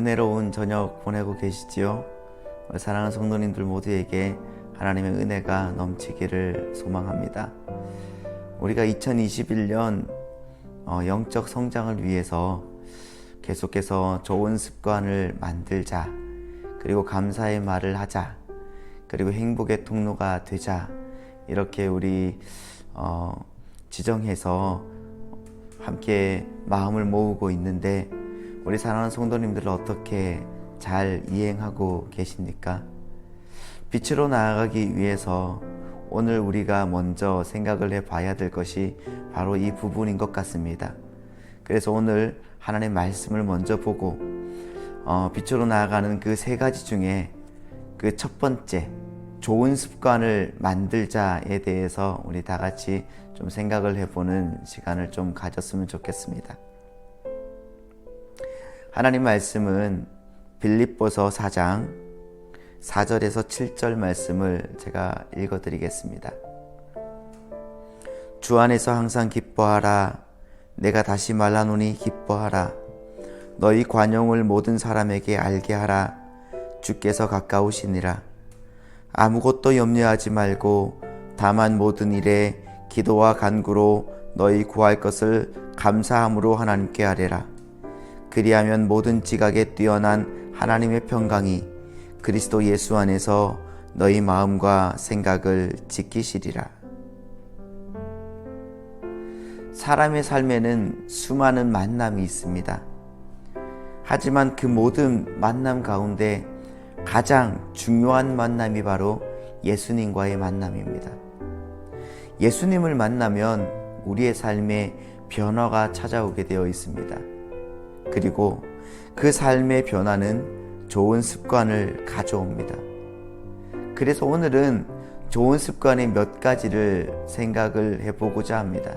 은혜로운 저녁 보내고 계시지요? 사랑하는 성도님들 모두에게 하나님의 은혜가 넘치기를 소망합니다. 우리가 2021년 어, 영적 성장을 위해서 계속해서 좋은 습관을 만들자. 그리고 감사의 말을 하자. 그리고 행복의 통로가 되자. 이렇게 우리 어, 지정해서 함께 마음을 모으고 있는데 우리 사랑하는 성도님들은 어떻게 잘 이행하고 계십니까? 빛으로 나아가기 위해서 오늘 우리가 먼저 생각을 해 봐야 될 것이 바로 이 부분인 것 같습니다. 그래서 오늘 하나님의 말씀을 먼저 보고 어, 빛으로 나아가는 그 세 가지 중에 그 첫 번째 좋은 습관을 만들자에 대해서 우리 다 같이 좀 생각을 해보는 시간을 좀 가졌으면 좋겠습니다. 하나님 말씀은 빌립보서 4장 4절에서 7절 말씀을 제가 읽어 드리겠습니다. 주 안에서 항상 기뻐하라. 내가 다시 말하노니 기뻐하라. 너희 관용을 모든 사람에게 알게 하라. 주께서 가까우시니라. 아무것도 염려하지 말고 다만 모든 일에 기도와 간구로 너희 구할 것을 감사함으로 하나님께 아뢰라. 그리하면 모든 지각에 뛰어난 하나님의 평강이 그리스도 예수 안에서 너희 마음과 생각을 지키시리라. 사람의 삶에는 수많은 만남이 있습니다. 하지만 그 모든 만남 가운데 가장 중요한 만남이 바로 예수님과의 만남입니다. 예수님을 만나면 우리의 삶에 변화가 찾아오게 되어 있습니다. 그리고 그 삶의 변화는 좋은 습관을 가져옵니다. 그래서 오늘은 좋은 습관의 몇 가지를 생각을 해보고자 합니다.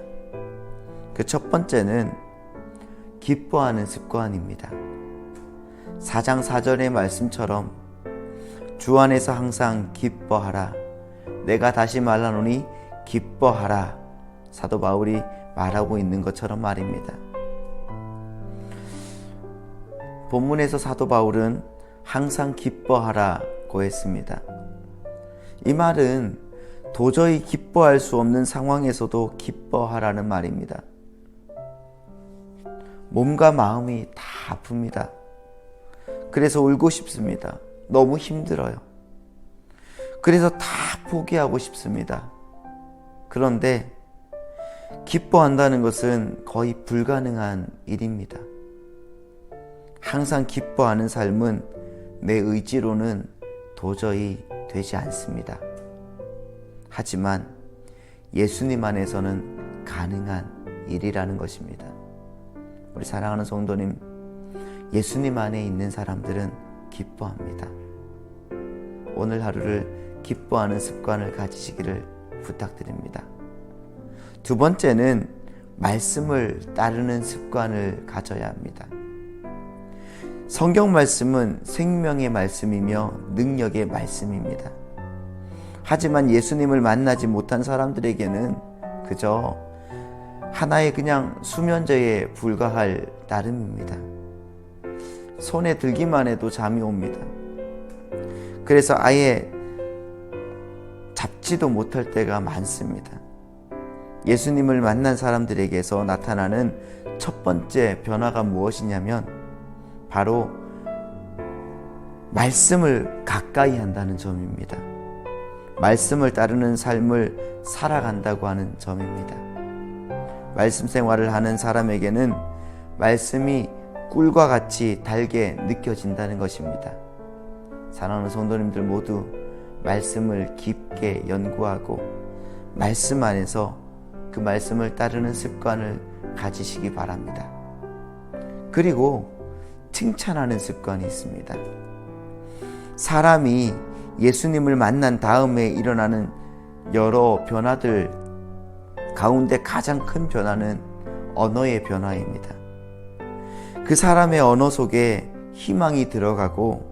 그 첫 번째는 기뻐하는 습관입니다. 4장 4절의 말씀처럼 주 안에서 항상 기뻐하라. 내가 다시 말하노니 기뻐하라. 사도 바울이 말하고 있는 것처럼 말입니다. 본문에서 사도 바울은 항상 기뻐하라고 했습니다. 이 말은 도저히 기뻐할 수 없는 상황에서도 기뻐하라는 말입니다. 몸과 마음이 다 아픕니다. 그래서 울고 싶습니다. 너무 힘들어요. 그래서 다 포기하고 싶습니다. 그런데 기뻐한다는 것은 거의 불가능한 일입니다. 항상 기뻐하는 삶은 내 의지로는 도저히 되지 않습니다. 하지만 예수님 안에서는 가능한 일이라는 것입니다. 우리 사랑하는 성도님, 예수님 안에 있는 사람들은 기뻐합니다. 오늘 하루를 기뻐하는 습관을 가지시기를 부탁드립니다. 두 번째는 말씀을 따르는 습관을 가져야 합니다. 성경 말씀은 생명의 말씀이며 능력의 말씀입니다. 하지만 예수님을 만나지 못한 사람들에게는 그저 하나의 그냥 수면제에 불과할 따름입니다. 손에 들기만 해도 잠이 옵니다. 그래서 아예 잡지도 못할 때가 많습니다. 예수님을 만난 사람들에게서 나타나는 첫 번째 변화가 무엇이냐면 바로 말씀을 가까이 한다는 점입니다. 말씀을 따르는 삶을 살아간다고 하는 점입니다. 말씀 생활을 하는 사람에게는 말씀이 꿀과 같이 달게 느껴진다는 것입니다. 사랑하는 성도님들 모두 말씀을 깊게 연구하고 말씀 안에서 그 말씀을 따르는 습관을 가지시기 바랍니다. 그리고 칭찬하는 습관이 있습니다. 사람이 예수님을 만난 다음에 일어나는 여러 변화들 가운데 가장 큰 변화는 언어의 변화입니다. 그 사람의 언어 속에 희망이 들어가고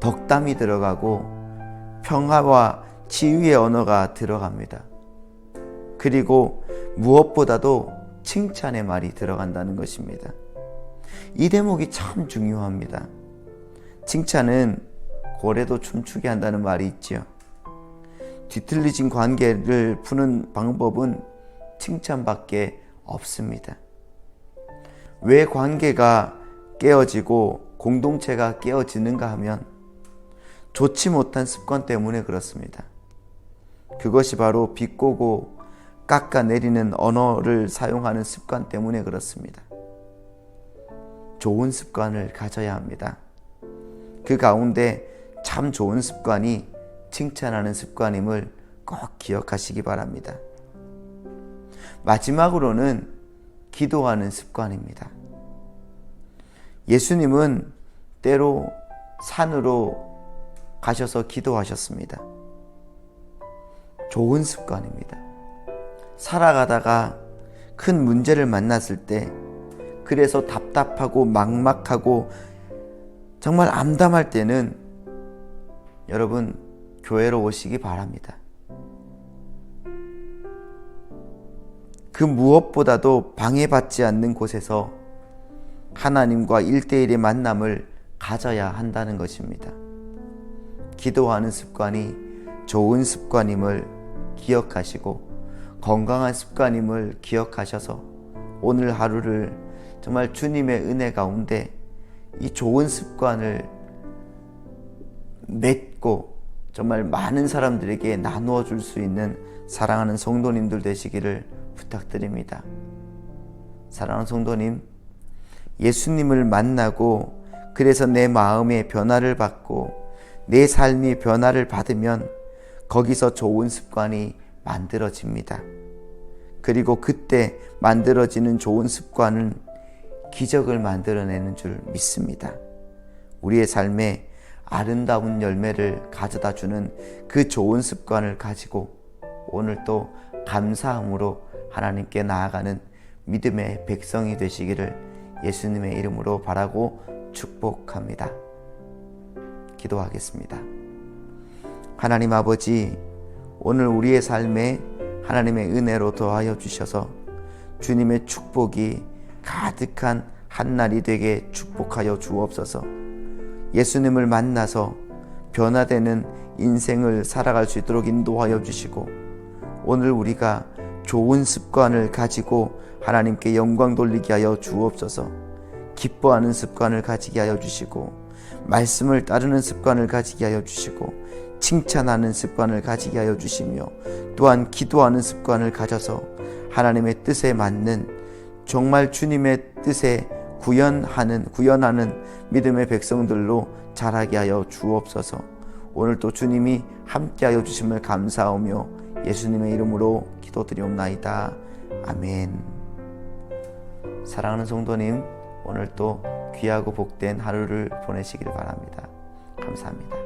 덕담이 들어가고 평화와 치유의 언어가 들어갑니다. 그리고 무엇보다도 칭찬의 말이 들어간다는 것입니다. 이 대목이 참 중요합니다. 칭찬은 고래도 춤추게 한다는 말이 있지요. 뒤틀리진 관계를 푸는 방법은 칭찬밖에 없습니다. 왜 관계가 깨어지고 공동체가 깨어지는가 하면 좋지 못한 습관 때문에 그렇습니다. 그것이 바로 비꼬고 깎아내리는 언어를 사용하는 습관 때문에 그렇습니다. 좋은 습관을 가져야 합니다. 그 가운데 참 좋은 습관이 칭찬하는 습관임을 꼭 기억하시기 바랍니다. 마지막으로는 기도하는 습관입니다. 예수님은 때로 산으로 가셔서 기도하셨습니다. 좋은 습관입니다. 살아가다가 큰 문제를 만났을 때, 그래서 답답하고 막막하고 정말 암담할 때는 여러분 교회로 오시기 바랍니다. 그 무엇보다도 방해받지 않는 곳에서 하나님과 일대일의 만남을 가져야 한다는 것입니다. 기도하는 습관이 좋은 습관임을 기억하시고 건강한 습관임을 기억하셔서 오늘 하루를 정말 주님의 은혜 가운데 이 좋은 습관을 맺고 정말 많은 사람들에게 나누어 줄 수 있는 사랑하는 성도님들 되시기를 부탁드립니다. 사랑하는 성도님, 예수님을 만나고 그래서 내 마음의 변화를 받고 내 삶이 변화를 받으면 거기서 좋은 습관이 만들어집니다. 그리고 그때 만들어지는 좋은 습관은 기적을 만들어내는 줄 믿습니다. 우리의 삶에 아름다운 열매를 가져다 주는 그 좋은 습관을 가지고 오늘 또 감사함으로 하나님께 나아가는 믿음의 백성이 되시기를 예수님의 이름으로 바라고 축복합니다. 기도하겠습니다. 하나님 아버지, 오늘 우리의 삶에 하나님의 은혜로 더하여 주셔서 주님의 축복이 가득한 한 날이 되게 축복하여 주옵소서. 예수님을 만나서 변화되는 인생을 살아갈 수 있도록 인도하여 주시고 오늘 우리가 좋은 습관을 가지고 하나님께 영광 돌리게 하여 주옵소서. 기뻐하는 습관을 가지게 하여 주시고 말씀을 따르는 습관을 가지게 하여 주시고 칭찬하는 습관을 가지게 하여 주시며 또한 기도하는 습관을 가져서 하나님의 뜻에 맞는 정말 주님의 뜻에 구현하는 구현하는 믿음의 백성들로 자라게 하여 주옵소서. 오늘 또 주님이 함께하여 주심을 감사하며 예수님의 이름으로 기도드리옵나이다. 아멘. 사랑하는 성도님, 오늘 또 귀하고 복된 하루를 보내시길 바랍니다. 감사합니다.